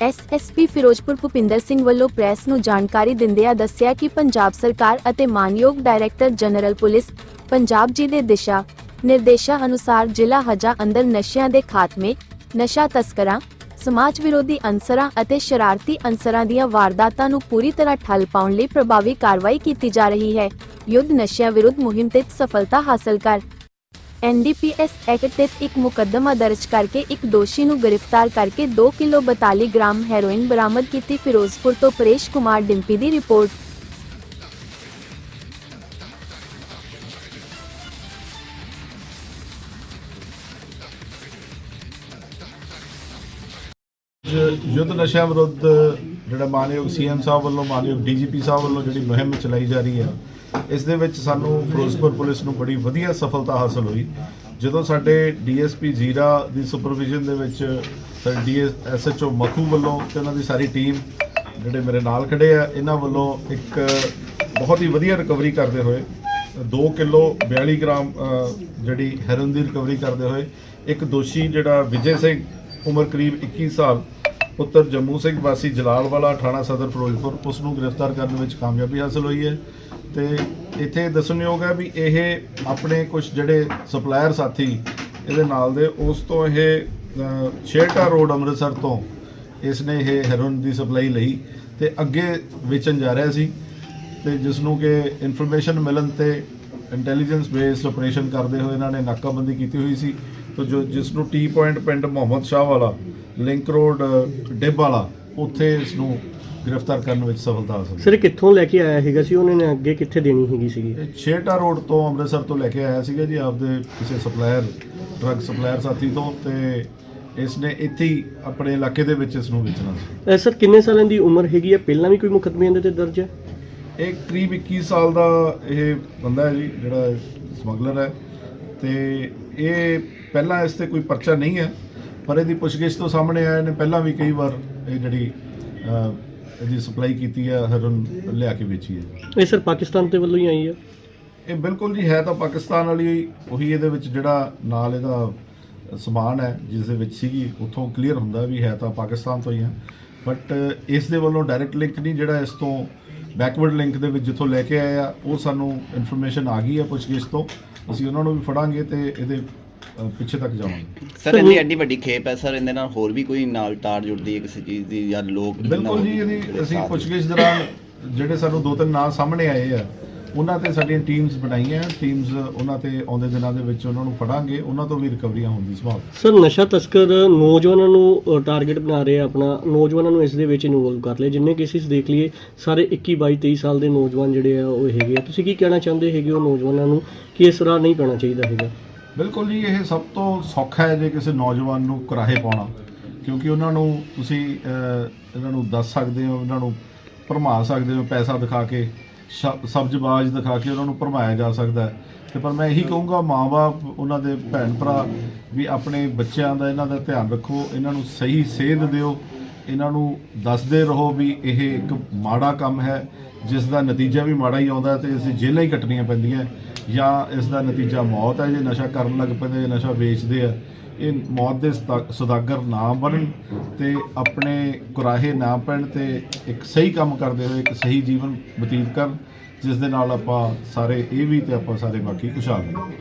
SSP Firozpur Bhupinder Singh ਵੱਲੋਂ press ਨੂੰ ਜਾਣਕਾਰੀ ਦਿੰਦਿਆਂ ਦੱਸਿਆ ਕਿ ਪੰਜਾਬ ਸਰਕਾਰ ਅਤੇ ਮਾਨਯੋਗ ਡਾਇਰੈਕਟਰ ਜਨਰਲ ਪੁਲਿਸ ਪੰਜਾਬ ਜੀ ਦੇ ਦਿਸ਼ਾ ਨਿਰਦੇਸ਼ਾਂ ਅਨੁਸਾਰ ਜ਼ਿਲ੍ਹਾ ਹਜਾ ਅੰਦਰ ਨਸ਼ਿਆਂ ਦੇ ਖਾਤਮੇ, ਨਸ਼ਾ ਤਸਕਰਾਂ, ਸਮਾਜ ਵਿਰੋਧੀ ਅਨਸਰਾਂ ਅਤੇ ਸ਼ਰਾਰਤੀ ਅਨਸਰਾਂ ਦੀਆਂ ਵਾਰਦਾਤਾਂ ਨੂੰ ਪੂਰੀ ਤਰ੍ਹਾਂ ਠੱਲ ਪਾਉਣ ਲਈ ਪ੍ਰਭਾਵੀ ਕਾਰਵਾਈ ਕੀਤੀ ਜਾ ਰਹੀ ਹੈ। ਯੁੱਧ ਨਸ਼ਿਆਂ ਵਿਰੁੱਧ ਮੁਹਿੰਮ ਤੇ ਸਫਲਤਾ ਹਾਸਲ ਕਰ ਐਨਡੀਪੀਐਸ ਐਕਟ ਤਹਿਤ ਇੱਕ ਮੁਕੱਦਮਾ ਦਰਜ ਕਰਕੇ ਇੱਕ ਦੋਸ਼ੀ ਨੂੰ ਗ੍ਰਿਫਤਾਰ ਕਰਕੇ 2 ਕਿਲੋ 42 ਗ੍ਰਾਮ ਹੈਰੋਇਨ ਬਰਾਮਦ ਕੀਤੀ ਫਿਰੋਜ਼ਪੁਰ ਤੋਂ ਪਰੇਸ਼ ਕੁਮਾਰ ਡਿੰਪੀ ਦੀ ਰਿਪੋਰਟ। ਯੁੱਧ ਨਸ਼ਿਆਂ ਵਿਰੁੱਧ ਜਿਹੜਾ ਮਾਨਯੋਗ ਸੀਐਮ ਸਾਹਿਬ ਵੱਲੋਂ, ਮਾਨਯੋਗ ਡੀਜੀਪੀ ਸਾਹਿਬ ਵੱਲੋਂ ਜਿਹੜੀ ਮੁਹਿੰਮ ਚਲਾਈ ਜਾ ਰਹੀ ਹੈ ਇਸ ਦੇ ਵਿੱਚ ਸਾਨੂੰ ਫਿਰੋਜ਼ਪੁਰ ਪੁਲਿਸ ਨੂੰ ਬੜੀ ਵਧੀਆ ਸਫਲਤਾ ਹਾਸਲ ਹੋਈ। ਜਦੋਂ ਸਾਡੇ ਡੀਐਸਪੀ ਜ਼ੀਰਾ ਦੀ ਸੁਪਰਵਿਜ਼ਨ ਦੇ ਵਿੱਚ ਸਾਡੇ ਡੀਐਸ ਐਸਐਚਓ ਮਖੂ ਵੱਲੋਂ ਤੇ ਉਹਨਾਂ ਦੀ ਸਾਰੀ ਟੀਮ ਜਿਹੜੇ ਮੇਰੇ ਨਾਲ ਖੜੇ ਆ, ਇਹਨਾਂ ਵੱਲੋਂ ਇੱਕ ਬਹੁਤ ਹੀ ਵਧੀਆ ਰਿਕਵਰੀ ਕਰਦੇ ਹੋਏ 2 ਕਿਲੋ 42 ਗ੍ਰਾਮ ਜਿਹੜੀ ਹੈਰੋਇਨ ਦੀ ਰਿਕਵਰੀ ਕਰਦੇ ਹੋਏ, ਇੱਕ ਦੋਸ਼ੀ ਜਿਹੜਾ ਵਿਜੇ ਸਿੰਘ, ਉਮਰ ਕਰੀਬ 21 ਸਾਲ ਪੁੱਤਰ ਜੰਮੂ ਸਿੰਘ ਵਾਸੀ ਜਲਾਲਵਾਲਾ ਥਾਣਾ ਸਦਰ ਫਿਰੋਜ਼ਪੁਰ ਉਸ ਨੂੰ ਗ੍ਰਿਫਤਾਰ ਕਰਨ ਵਿੱਚ ਕਾਮਯਾਬੀ ਹਾਸਲ ਹੋਈ ਹੈ ਤੇ ਇੱਥੇ ਦੱਸਣਯੋਗ ਹੈ ਵੀ ਇਹ ਆਪਣੇ ਕੁਝ ਜਿਹੜੇ ਸਪਲਾਇਰ ਸਾਥੀ ਇਹਦੇ ਨਾਲ ਦੇ ਉਸ ਤੋਂ ਇਹ ਅ, ਰੋਡ ਅੰਮ੍ਰਿਤਸਰ ਤੋਂ ਇਸ ਨੇ ਇਹ ਹੈਰੋਇਨ ਦੀ ਸਪਲਾਈ ਲਈ ਤੇ ਅੱਗੇ ਵੇਚਣ ਜਾ ਰਿਹਾ ਸੀ ਤੇ ਜਿਸ ਨੂੰ ਕਿ ਇਨਫੋਰਮੇਸ਼ਨ ਮਿਲਣ ਤੇ ਇੰਟੈਲੀਜੈਂਸ ਬੇਸਡ ਆਪਰੇਸ਼ਨ ਕਰਦੇ ਹੋਏ ਇਹਨਾਂ ਨੇ ਨਾਕਾਬੰਦੀ ਕੀਤੀ ਹੋਈ ਸੀ। ਤੇ ਜੋ ਜਿਸ ਨੂੰ ਟੀ ਪੁਆਇੰਟ ਪਿੰਡ ਮੁਹੰਮਦ ਸ਼ਾਹ ਵਾਲਾ ਲਿੰਕ ਰੋਡ ਡਿੱਬ ਵਾਲਾ ਉੱਥੇ ਇਸ ਨੂੰ ਗ੍ਰਿਫਤਾਰ ਕਰਨ ਵਿੱਚ ਸਫਲਤਾ ਹਾਸਲ ਸਰ ਕਿੱਥੋਂ ਲੈ ਕੇ ਆਇਆ ਹੈਗਾ ਸੀ? ਉਹਨਾਂ ਨੇ ਅੱਗੇ ਕਿੱਥੇ ਦੇਣੀ ਹੈਗੀ ਸੀਗੀ? ਛੇਹਰਟਾ ਰੋਡ ਤੋਂ ਅੰਮ੍ਰਿਤਸਰ ਤੋਂ ਲੈ ਕੇ ਆਇਆ ਸੀਗਾ ਜੀ ਆਪਦੇ ਕਿਸੇ ਸਪਲਾਇਰ ਡਰੱਗ ਸਪਲਾਇਰ ਸਾਥੀ ਤੋਂ ਤੇ ਇਸ ਨੇ ਇੱਥੇ ਹੀ ਆਪਣੇ ਇਲਾਕੇ ਦੇ ਵਿੱਚ ਇਸ ਨੂੰ ਵੇਚਣਾ ਸੀ। ਅਹ ਸਰ ਕਿੰਨੇ ਸਾਲਾਂ ਦੀ ਉਮਰ ਹੈਗੀ ਹੈ ਪਹਿਲਾਂ ਵੀ ਕੋਈ ਮੁਕੱਦਮੇ ਇਹਦੇ ਤੇ ਦਰਜ ਹੈ? ਇਹ ਕਰੀਬ 21 ਸਾਲ ਦਾ ਇਹ ਬੰਦਾ ਹੈ ਜੀ ਜਿਹੜਾ ਸਮਗਲਰ ਹੈ ਤੇ ਇਹ ਪਹਿਲਾਂ ਇਸ ਤੇ ਕੋਈ ਪਰਚਾ ਨਹੀਂ ਹੈ। ਪਰ ਇਹਦੀ ਪੁੱਛਗਿੱਛ ਤੋਂ ਸਾਹਮਣੇ ਆਇਆ ਇਹਨੇ ਪਹਿਲਾਂ ਵੀ ਕਈ ਵਾਰ ਇਹ ਜਿਹੜੀ ਅਹ, ਇਹਦੀ ਸਪਲਾਈ ਕੀਤੀ ਹੈ ਹਰਨ ਲਿਆ ਕੇ ਵੇਚੀ ਹੈ ਇਹ ਸਰ ਪਾਕਿਸਤਾਨ ਦੇ ਵੱਲੋਂ ਹੀ ਆਈ ਹੈ ਇਹ ਬਿਲਕੁਲ ਜੀ ਹੈ ਤਾਂ ਪਾਕਿਸਤਾਨ ਵਾਲੀ ਉਹੀ ਇਹਦੇ ਵਿੱਚ ਜਿਹੜਾ ਨਾਲ ਇਹਦਾ ਸਮਾਨ ਹੈ ਜਿਸ ਦੇ ਵਿੱਚ ਸੀਗੀ ਉੱਥੋਂ ਕਲੀਅਰ ਹੁੰਦਾ ਵੀ ਹੈ ਤਾਂ ਪਾਕਿਸਤਾਨ ਤੋਂ ਹੀ ਹੈ ਬਟ ਇਸ ਦੇ ਵੱਲੋਂ ਡਾਇਰੈਕਟ ਲਿੰਕ ਨਹੀਂ ਜਿਹੜਾ ਇਸ ਤੋਂ ਬੈਕਵਰਡ ਲਿੰਕ ਦੇ ਵਿੱਚ ਜਿੱਥੋਂ ਲੈ ਕੇ ਆਏ ਆ ਉਹ ਸਾਨੂੰ ਇਨਫੋਰਮੇਸ਼ਨ ਆ ਗਈ ਹੈ ਪੁੱਛਗਿੱਛ ਤੋਂ। ਅਸੀਂ ਉਹਨਾਂ ਨੂੰ ਵੀ ਫੜਾਂਗੇ ਤੇ ਇਹਦੇ ਅ, ਪਿੱਛੇ ਤੱਕ ਜਾਵਾਂਗੇ ਸਰ ਇੰਨੀ ਐਡੀ ਵੱਡੀ ਖੇਪ ਹੈ ਸਰ ਇਹਦੇ ਨਾਲ ਹੋਰ ਵੀ ਕੋਈ ਨਾਲ ਤਾਰ ਜੁੜਦੀ ਹੈ ਕਿਸੇ ਚੀਜ਼ ਦੀ ਜਾਂ ਲੋਕ ਬਿਲਕੁਲ ਜੀ ਇਹਦੀ ਅਸੀਂ ਪੁੱਛਗਿੱਛ ਦੌਰਾਨ ਜਿਹੜੇ ਸਾਨੂੰ ਦੋ ਤਿੰਨ ਨਾਂ ਸਾਹਮਣੇ ਆਏ ਆ ਉਹਨਾਂ ਤੇ ਸਾਡੀਆਂ ਟੀਮਸ ਬਣਾਈਆਂ ਟੀਮਸ ਉਹਨਾਂ ਤੇ ਆਉਂਦੇ ਦਿਨਾਂ ਦੇ ਵਿੱਚ ਉਹਨਾਂ ਨੂੰ ਫੜਾਂਗੇ ਉਹਨਾਂ ਤੋਂ ਵੀ ਰਿਕਵਰੀਆਂ ਹੋਣ ਦੀ ਸੰਭਾਵਨਾ। ਸਰ ਨਸ਼ਾ ਤਸਕਰ ਨੌਜਵਾਨਾਂ ਨੂੰ ਟਾਰਗੇਟ ਬਣਾ ਰਹੇ ਆ ਆਪਣਾ ਨੌਜਵਾਨਾਂ ਨੂੰ ਇਸ ਦੇ ਵਿੱਚ ਇਨਵੋਲਵ ਕਰ ਲਿਆ ਜਿੰਨੇ ਕੇਸਿਸ ਦੇਖ ਲਈਏ ਸਾਰੇ 21 22 23 ਸਾਲ ਦੇ ਨੌਜਵਾਨ ਜਿਹੜੇ ਆ ਉਹ ਹੈਗੇ ਆ। ਤੁਸੀਂ ਕੀ ਕਹਿਣਾ ਚਾਹੁੰਦੇ ਹੈਗੇ ਉਹ ਨੌਜਵਾਨਾਂ ਨੂੰ ਕਿ ਇਸ ਰਾਹ ਨਹੀਂ ਪੈਣਾ ਚਾਹੀਦਾ ਹੈਗਾ? ਬਿਲਕੁਲ ਜੀ, ਇਹ ਸਭ ਤੋਂ ਸੌਖਾ ਹੈ ਜੇ ਕਿਸੇ ਨੌਜਵਾਨ ਨੂੰ ਕੁਰਾਹੇ ਪਾਉਣਾ। ਕਿਉਂਕਿ ਉਹਨਾਂ ਨੂੰ ਤੁਸੀਂ ਇਹਨਾਂ ਨੂੰ ਦੱਸ ਸਕਦੇ ਹੋ ਇਹਨਾਂ ਨੂੰ ਭਰਮਾ ਸਕਦੇ ਹੋ, ਪੈਸਾ ਦਿਖਾ ਕੇ, ਸ਼- ਸਬਜ਼ਬਾਜ਼ ਦਿਖਾ ਕੇ ਉਹਨਾਂ ਨੂੰ ਭਰਮਾਇਆ ਜਾ ਸਕਦਾ ਹੈ। ਤੇ ਪਰ ਮੈਂ ਇਹੀ ਕਹੂੰਗਾ ਮਾਪੇ ਉਹਨਾਂ ਦੇ ਭੈਣ ਭਰਾ ਵੀ ਆਪਣੇ ਬੱਚਿਆਂ ਦਾ ਇਹਨਾਂ ਦਾ ਧਿਆਨ ਰੱਖੋ, ਇਹਨਾਂ ਨੂੰ ਸਹੀ ਸੇਧ ਦਿਓ ਇਹਨਾਂ ਨੂੰ ਦੱਸਦੇ ਰਹੋ ਵੀ ਇਹ ਇੱਕ ਮਾੜਾ ਕੰਮ ਹੈ, ਜਿਸ ਦਾ ਨਤੀਜਾ ਵੀ ਮਾੜਾ ਹੀ ਆਉਂਦਾ ਹੈ ਤੇ ਇਸ ਦੀ ਜੇਲ੍ਹਾਂ ਹੀ ਕੱਟਣੀਆਂ ਪੈਂਦੀਆਂ, ਜਾਂ ਇਸ ਦਾ ਨਤੀਜਾ ਮੌਤ ਹੈ, ਜੇ ਨਸ਼ਾ ਕਰਨ ਲੱਗ ਪੈਂਦੇ ਨਸ਼ਾ ਵੇਚਦੇ ਆ, ਇਹ ਮੌਤ ਦੇ ਸਦਾ- ਸੁਦਾਗਰ ਨਾ ਬਣਨ ਤੇ ਆਪਣੇ ਕੁਰਾਹੇ ਨਾ ਪੈਣ ਤੇ ਇੱਕ ਸਹੀ ਕੰਮ ਕਰਦੇ ਹੋਏ, ਇੱਕ ਸਹੀ ਜੀਵਨ ਬਤੀਤ ਕਰਨ, ਜਿਸ ਦੇ ਨਾਲ ਆਪਾਂ ਸਾਰੇ, ਇਹ ਵੀ ਤੇ ਆਪਾਂ ਸਾਰੇ ਬਾਕੀ ਖੁਸ਼ਹਾਲ ਹੋਈਏ